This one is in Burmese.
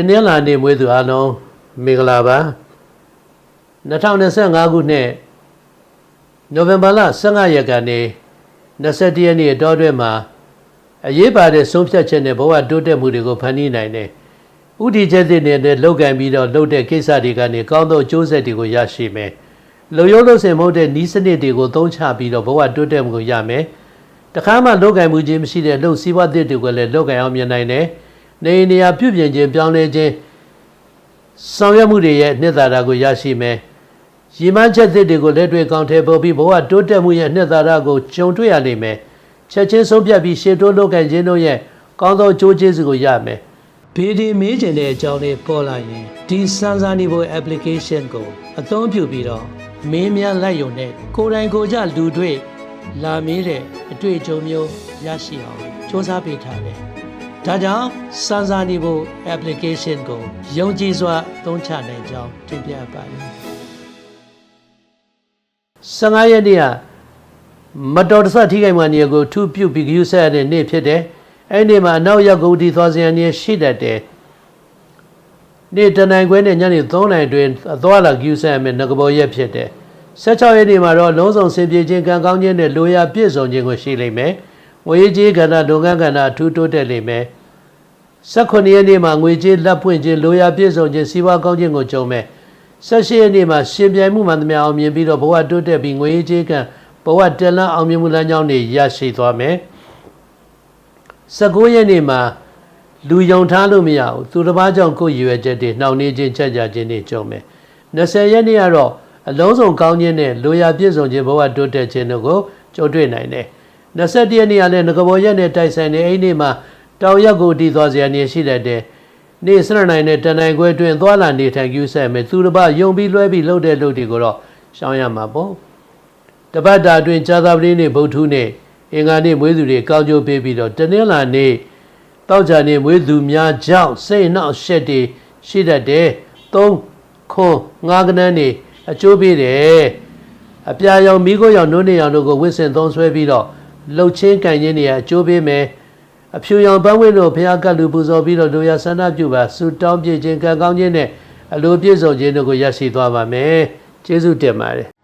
ဒီနေ့လာနေမွေးသူအားလုံးမင်္ဂလာပါ2025ခုနှစ်နိုဝင်ဘာလ15ရက်ကနေ21ရက်နေ့အတောအတွင်းမှာအရေးပါတဲ့ဆုံးဖြတ်ချက်နဲ့ဘဝတိုးတက်မှုတွေကိုဖန်တီးနိုင်တယ်ဥတီချက်တွေနဲ့လောက်ကန်ပြီးတော့လုပ်တဲ့ကိစ္စတွေကနေကောင်းသောအကျိုးဆက်တွေကိုရရှိမယ်လုံရုံးလို့စင်မဟုတ်တဲ့ဤစနစ်တွေကိုသုံးချပြီးတော့ဘဝတိုးတက်မှုကိုရမယ်တခါမှလောက်ကန်မှုချင်းမရှိတဲ့လှုပ်စီးပွားသစ်တွေကိုလည်းလောက်ကန်အောင်မြင်နိုင်တယ် နေနေရာပြုပြင်ခြင်းပြောင်းလဲခြင်းဆောင်ရွက်မှုတွေရဲ့နှစ်သာရကိုရရှိမယ်။ရည်မှန်းချက်သစ်တွေကိုလက်တွေ့ကောင်းထဲပေါ်ပြီးဘဝတိုးတက်မှုရဲ့နှစ်သာရကိုကြုံတွေ့ရလိမ့်မယ်။ချက်ချင်းဆုံးဖြတ်ပြီးရှေ့တိုးလုပ်ကန်ခြင်းတို့ရဲ့ကောင်းသောကြိုးကျေးဇူးကိုရမယ်။ဘေဒီမေးခြင်းတဲ့အကြောင်းလေးပေါ်လာရင်ဒီစမ်းစာနေဖို့ application ကိုအသုံးပြုပြီးတော့မင်းများလိုက်ယုံတဲ့ကိုယ်တိုင်ကိုယ်ကျလူတွေ့လာမေးတဲ့အတွေ့အကြုံမျိုးရရှိအောင်စ조사ပေးထားတယ်။ ဒါကြောင့်စမ်းစာနေဖို့ application ကိုယုံကြည်စွာသုံးချနိုင်ကြောင်းတင်ပြပါတယ်15ရက်နေ့ကမတော်တဆထိခိုက်မှနေကိုထူပြုပြီးဂရုဆက်ရတဲ့နေ့ဖြစ်တယ်အဲ့ဒီမှာအနောက်ရောက်ကုန်ဒီသွားစရန်နေရှိတတ်တယ်နေ့တနိုင်ခွဲနဲ့ညနေ3နိုင်တွင်အသွားလာဂရုဆက်ရမယ်ငကဘောရက်ဖြစ်တယ်16ရက်နေ့မှာတော့လုံးစုံဆင်ပြေခြင်းကံကောင်းခြင်းနဲ့လိုရာပြည့်စုံခြင်းကိုရှိလိမ့်မယ် ဝေကြီးကဏ္ဍလုပ်ငန်းကဏ္ဍအထူးတိုးတက်လိမ့်မယ်18ရက်နေ့မှာငွေကြေးလက်ဖွင့်ခြင်းလိုရာပြည့်စုံခြင်းစီးပွားကောင်းခြင်းကိုကြုံမယ်18ရက်နေ့မှာရှင်ပြိုင်မှုမှန်သမျှအောင်မြင်ပြီးတော့ဘဝတိုးတက်ပြီးငွေကြေးကံဘဝတက်လန်းအောင်မြင်မှုလမ်းကြောင်းတွေရရှိသွားမယ်19ရက်နေ့မှာလူယုံထားလို့မရဘူးသူတစ်ပါးကြောင့်ကိုယ်ရည်ရွယ်ချက်တွေနှောင့်နှေးခြင်းချက်ကြခြင်းတွေကြုံမယ်20ရက်နေ့ကတော့အလုံးစုံကောင်းခြင်းနဲ့လိုရာပြည့်စုံခြင်းဘဝတိုးတက်ခြင်းတို့ကိုကြုံတွေ့နိုင်တယ် 21ရက်နေ့ကလည်းငကဘောရက်နဲ့တိုက်ဆိုင်တဲ့အဲ့ဒီနေ့မှာတောင်ရက်ကိုတည်သွားစရာနေရှိတဲ့တဲ့နေ့စရနိုင်တဲ့တန်နိုင်ခွဲတွင်သွားလာနေထိုင်ကျူးဆက်မယ်သူတစ်ပါးယုံပြီးလွှဲပြီးလှုပ်တဲ့လှုပ်တွေကိုတော့ရှောင်ရမှာပေါ့တပတ်တာအတွင်းဇာသာပတိနေ့ဗုဒ္ဓဟူးနေ့အင်္ဂါနေ့မွေးသူတွေကောင်းကျိုးပေးပြီးတော့တနင်္လာနေ့တောက်ကြနေ့မွေးသူများကြောင့်စိတ်နှောက်ရှက်တွေရှိတတ်တယ်သုံးခွန်ငါးကနန်းနေအကျိုးပေးတယ်အပြာရောင်မိခိုးရောင်နှုတ်နေရောင်တို့ကိုဝစ်စင်သုံးဆွဲပြီးတော့ လှုပ်ချင်းကန်ခြင်းတွေအကျိုးပေးမယ်အဖြူရောင်ပန်းဝင်းတို့ဘုရားကတ်လူပူဇော်ပြီးတော့လူရဆန္ဒပြုပါဆုတောင်းပြည့်ခြင်းကံကောင်းခြင်းနဲ့အလိုပြည့်စုံခြင်းတို့ကိုရရှိသွားပါမယ်ကျေးဇူးတင်ပါတယ်